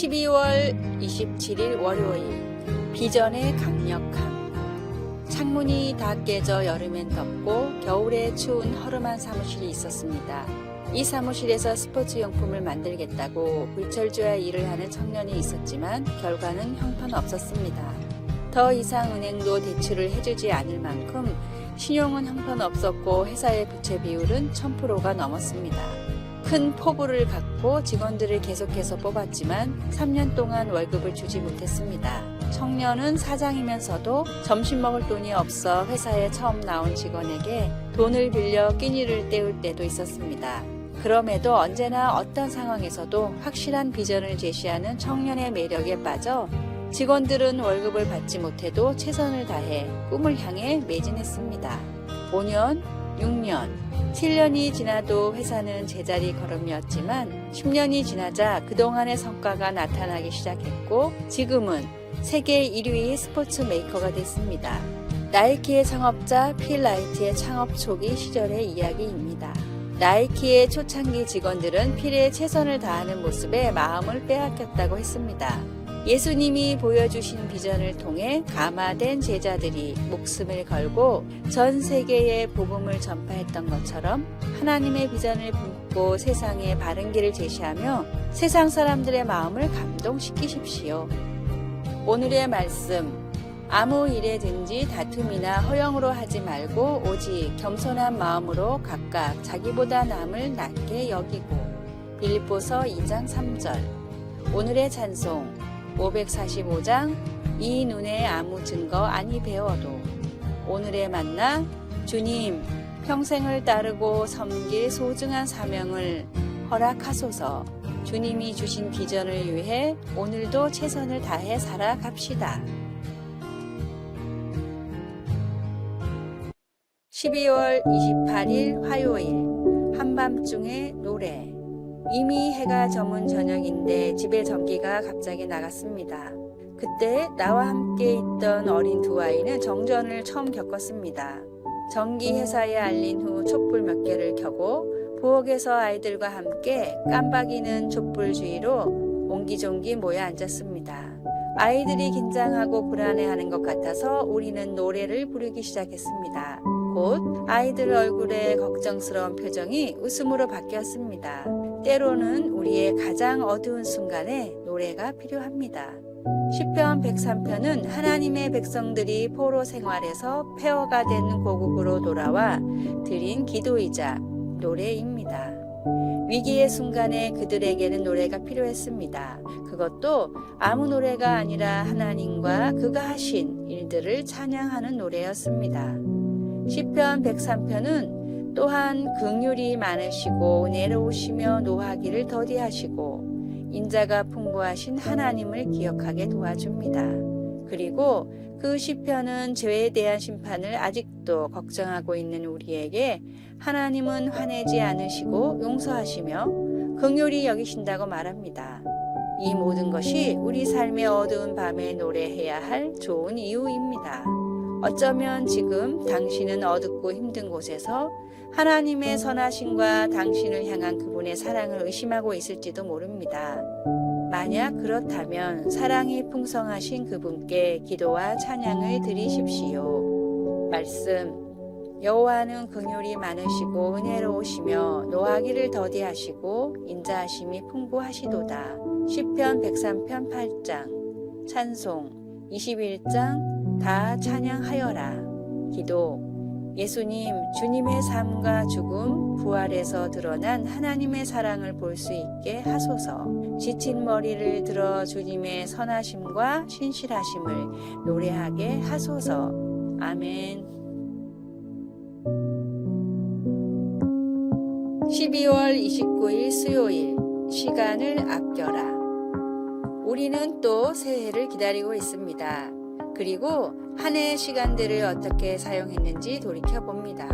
12월 27일 월요일 비전의 강력함 창문이 다 깨져 여름엔 덥고 겨울에 추운 허름한 사무실이 있었습니다. 이 사무실에서 스포츠 용품을 만들겠다고 불철주야 일을 하는 청년이 있었지만 결과는 형편없었습니다. 더 이상 은행도 대출을 해주지 않을 만큼 신용은 형편없었고 회사의 부채 비율은 1000%가 넘었습니다. 큰 포부를 갖고 직원들을 계속해서 뽑았지만 3년 동안 월급을 주지 못했습니다. 청년은 사장이면서도 점심 먹을 돈이 없어 회사에 처음 나온 직원에게 돈을 빌려 끼니를 때울 때도 있었습니다. 그럼에도 언제나 어떤 상황에서도 확실한 비전을 제시하는 청년의 매력에 빠져 직원들은 월급을 받지 못해도 최선을 다해 꿈을 향해 매진했습니다. 5년, 6년, 7년이 지나도 회사는 제자리 걸음이었지만 10년이 지나자 그동안의 성과가 나타나기 시작했고 지금은 세계 1위의 스포츠 메이커가 됐습니다. 나이키의 창업자 필 라이트의 창업 초기 시절의 이야기입니다. 나이키의 초창기 직원들은 필의 최선을 다하는 모습에 마음을 빼앗겼다고 했습니다. 예수님이 보여주신 비전을 통해 감화된 제자들이 목숨을 걸고 전 세계에 복음을 전파했던 것처럼 하나님의 비전을 품고 세상에 바른 길을 제시하며 세상 사람들의 마음을 감동시키십시오. 오늘의 말씀. 아무 일에든지 다툼이나 허영으로 하지 말고 오직 겸손한 마음으로 각각 자기보다 남을 낮게 여기고 빌립보서 2장 3절 오늘의 찬송 545장 이 눈에 아무 증거 아니 배워도 오늘의 만나 주님 평생을 따르고 섬길 소중한 사명을 허락하소서 주님이 주신 비전을 위해 오늘도 최선을 다해 살아갑시다. 12월 28일 화요일 한밤중의 노래 이미 해가 저문 저녁인데 집에 전기가 갑자기 나갔습니다. 그때 나와 함께 있던 어린 두 아이는 정전을 처음 겪었습니다. 전기 회사에 알린 후 촛불 몇 개를 켜고 부엌에서 아이들과 함께 깜박이는 촛불 주위로 옹기종기 모여 앉았습니다. 아이들이 긴장하고 불안해하는 것 같아서 우리는 노래를 부르기 시작했습니다. 곧 아이들 얼굴에 걱정스러운 표정이 웃음으로 바뀌었습니다. 때로는 우리의 가장 어두운 순간에 노래가 필요합니다. 시편 103편은 하나님의 백성들이 포로 생활에서 폐허가 된 고국으로 돌아와 드린 기도이자 노래입니다. 위기의 순간에 그들에게는 노래가 필요했습니다. 그것도 아무 노래가 아니라 하나님과 그가 하신 일들을 찬양하는 노래였습니다. 시편 103편은 또한 긍휼이 많으시고 내려오시며 노하기를 더디하시고 인자가 풍부하신 하나님을 기억하게 도와줍니다. 그리고 그 시편은 죄에 대한 심판을 아직도 걱정하고 있는 우리에게 하나님은 화내지 않으시고 용서하시며 긍휼히 여기신다고 말합니다. 이 모든 것이 우리 삶의 어두운 밤에 노래해야 할 좋은 이유입니다. 어쩌면 지금 당신은 어둡고 힘든 곳에서 하나님의 선하심과 당신을 향한 그분의 사랑을 의심하고 있을지도 모릅니다. 만약 그렇다면 사랑이 풍성하신 그분께 기도와 찬양을 드리십시오. 말씀 여호와는 긍휼이 많으시고 은혜로우시며 노하기를 더디하시고 인자하심이 풍부하시도다. 시편 103편 8장 찬송 21장 다 찬양하여라. 기도 예수님, 주님의 삶과 죽음, 부활에서 드러난 하나님의 사랑을 볼 수 있게 하소서. 지친 머리를 들어 주님의 선하심과 신실하심을 노래하게 하소서. 아멘. 12월 29일 수요일 시간을 아껴라. 우리는 또 새해를 기다리고 있습니다. 그리고 한 해의 시간들을 어떻게 사용했는지 돌이켜 봅니다.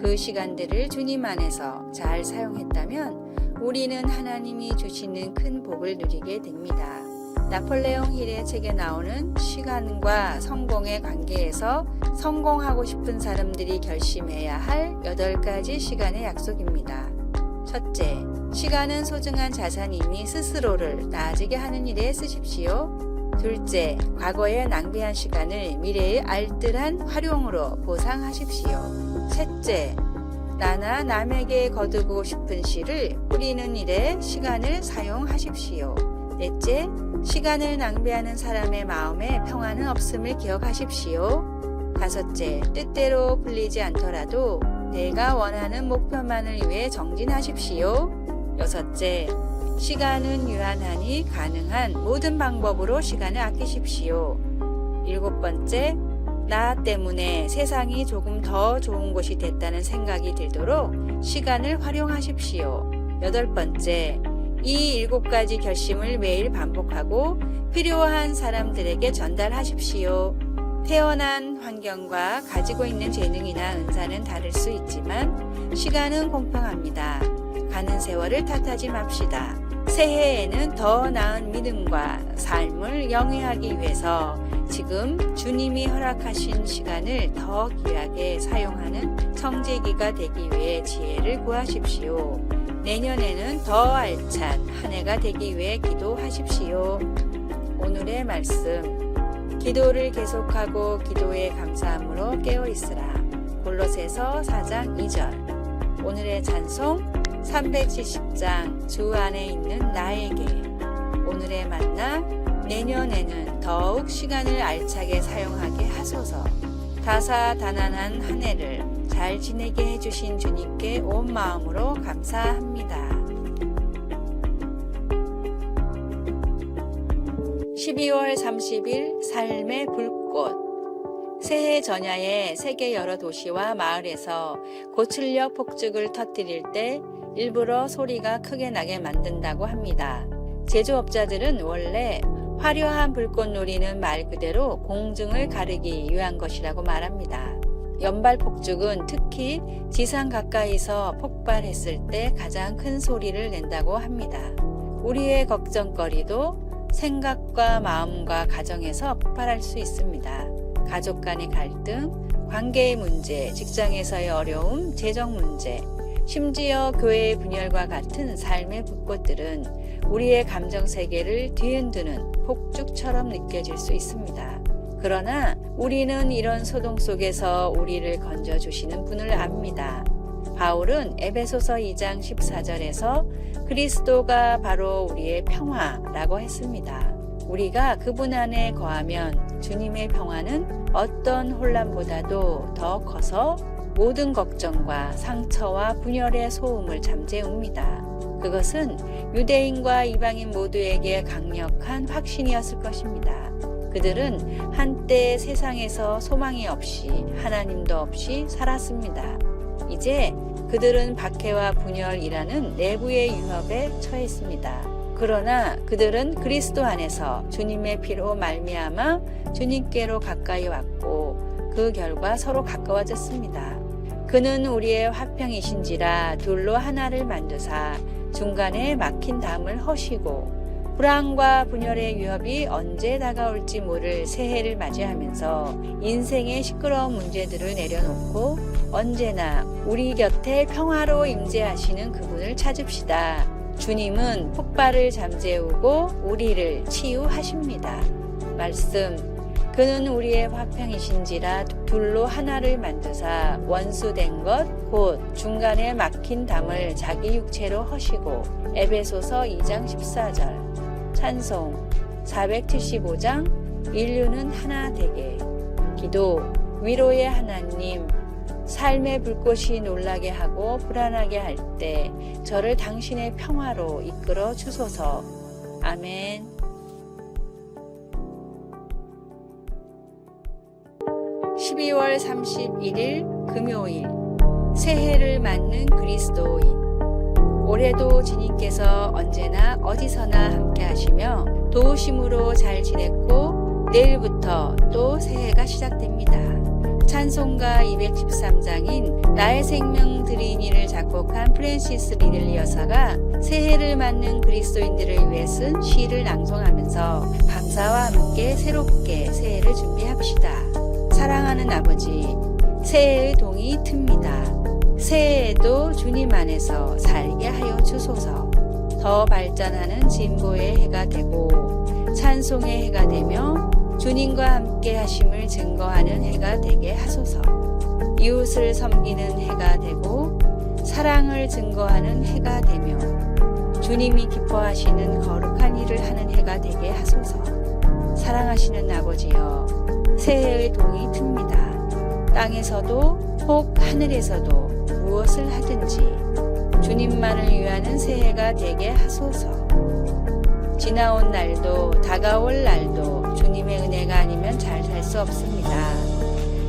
그 시간들을 주님 안에서 잘 사용했다면 우리는 하나님이 주시는 큰 복을 누리게 됩니다. 나폴레옹 힐의 책에 나오는 시간과 성공의 관계에서 성공하고 싶은 사람들이 결심해야 할 8가지 시간의 약속입니다. 첫째, 시간은 소중한 자산이니 스스로를 나아지게 하는 일에 쓰십시오. 둘째, 과거에 낭비한 시간을 미래의 알뜰한 활용으로 보상하십시오. 셋째, 나나 남에게 거두고 싶은 시를 뿌리는 일에 시간을 사용하십시오. 넷째, 시간을 낭비하는 사람의 마음에 평화는 없음을 기억하십시오. 다섯째, 뜻대로 풀리지 않더라도 내가 원하는 목표만을 위해 정진하십시오. 여섯째, 시간은 유한하니 가능한 모든 방법으로 시간을 아끼십시오. 일곱 번째, 나 때문에 세상이 조금 더 좋은 곳이 됐다는 생각이 들도록 시간을 활용하십시오. 여덟 번째, 이 일곱 가지 결심을 매일 반복하고 필요한 사람들에게 전달하십시오. 태어난 환경과 가지고 있는 재능이나 은사는 다를 수 있지만 시간은 공평합니다. 가는 세월을 탓하지 맙시다. 새해에는 더 나은 믿음과 삶을 영위하기 위해서 지금 주님이 허락하신 시간을 더 귀하게 사용하는 청지기가 되기 위해 지혜를 구하십시오. 내년에는 더 알찬 한 해가 되기 위해 기도하십시오. 오늘의 말씀. 기도를 계속하고 기도에 감사함으로 깨어 있으라. 골로새서 4장 2절. 오늘의 찬송 370장 주 안에 있는 나에게. 오늘의 만나 내년에는 더욱 시간을 알차게 사용하게 하소서. 다사다난한 한 해를 잘 지내게 해주신 주님께 온 마음으로 감사합니다. 12월 30일 삶의 불꽃. 새해 전야에 세계 여러 도시와 마을에서 고출력 폭죽을 터뜨릴 때 일부러 소리가 크게 나게 만든다고 합니다. 제조업자들은 원래 화려한 불꽃놀이는 말 그대로 공중을 가르기 위한 것이라고 말합니다. 연발 폭죽은 특히 지상 가까이서 폭발했을 때 가장 큰 소리를 낸다고 합니다. 우리의 걱정거리도 생각과 마음과 가정에서 폭발할 수 있습니다. 가족 간의 갈등, 관계의 문제, 직장에서의 어려움, 재정 문제, 심지어 교회의 분열과 같은 삶의 불꽃들은 우리의 감정 세계를 뒤흔드는 폭죽처럼 느껴질 수 있습니다. 그러나 우리는 이런 소동 속에서 우리를 건져주시는 분을 압니다. 바울은 에베소서 2장 14절에서 그리스도가 바로 우리의 평화라고 했습니다. 우리가 그분 안에 거하면 주님의 평화는 어떤 혼란보다도 더 커서 모든 걱정과 상처와 분열의 소음을 잠재웁니다. 그것은 유대인과 이방인 모두에게 강력한 확신이었을 것입니다. 그들은 한때 세상에서 소망이 없이 하나님도 없이 살았습니다. 이제 그들은 박해와 분열이라는 내부의 유협에 처했습니다. 그러나 그들은 그리스도 안에서 주님의 피로 말미암아 주님께로 가까이 왔고 그 결과 서로 가까워졌습니다. 그는 우리의 화평이신지라 둘로 하나를 만드사 중간에 막힌 담을 허시고 불안과 분열의 위협이 언제 다가올지 모를 새해를 맞이하면서 인생의 시끄러운 문제들을 내려놓고 언제나 우리 곁에 평화로 임재하시는 그분을 찾읍시다. 주님은 폭발을 잠재우고 우리를 치유하십니다. 말씀 그는 우리의 화평이신지라 둘로 하나를 만드사 원수된 것 곧 중간에 막힌 담을 자기 육체로 허시고 에베소서 2장 14절. 찬송 475장 인류는 하나 되게. 기도 위로의 하나님 삶의 불꽃이 놀라게 하고 불안하게 할 때 저를 당신의 평화로 이끌어 주소서. 아멘 12월 31일 금요일 새해를 맞는 그리스도인 올해도 주님께서 언제나 어디서나 함께 하시며 도우심으로 잘 지냈고 내일부터 또 새해가 시작됩니다. 찬송가 213장인 나의 생명 드리니를 작곡한 프랜시스 리들리 여사가 새해를 맞는 그리스도인들을 위해 쓴 시를 낭송하면서 감사와 함께 새롭게 새해를 준비합시다. 사랑하는 아버지, 새해의 동이 틉니다. 새해에도 주님 안에서 살게 하여 주소서. 더 발전하는 진보의 해가 되고 찬송의 해가 되며 주님과 함께 하심을 증거하는 해가 되게 하소서. 이웃을 섬기는 해가 되고 사랑을 증거하는 해가 되며 주님이 기뻐하시는 거룩한 일을 하는 해가 되게 하소서. 사랑하시는 아버지여, 새해의 동이 틉니다. 땅에서도 혹 하늘에서도 무엇을 하든지 주님만을 위하는 새해가 되게 하소서. 지나온 날도 다가올 날도 주님의 은혜가 아니면 잘 살 수 없습니다.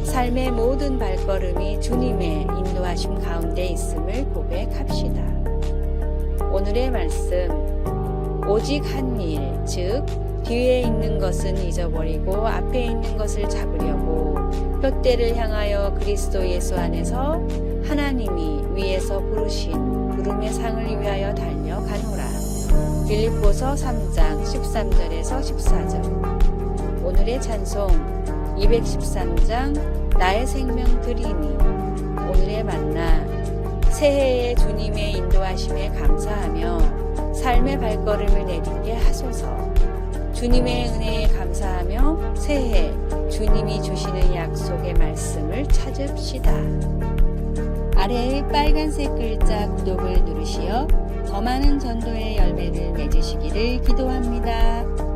삶의 모든 발걸음이 주님의 인도하심 가운데 있음을 고백합시다. 오늘의 말씀, 오직 한 일, 즉, 뒤에 있는 것은 잊어버리고 앞에 있는 것을 잡으려고 뼈대를 향하여 그리스도 예수 안에서 하나님이 위에서 부르신 부름의 상을 위하여 달려가노라. 빌립보서 3장 13절에서 14절. 오늘의 찬송 213장 나의 생명 드리니 오늘의 만나 새해에 주님의 인도하심에 감사하며 삶의 발걸음을 내딛게 하소서. 주님의 은혜에 감사하며 새해 주님이 주시는 약속의 말씀을 찾읍시다. 아래의 빨간색 글자 구독을 누르시어 더 많은 전도의 열매를 맺으시기를 기도합니다.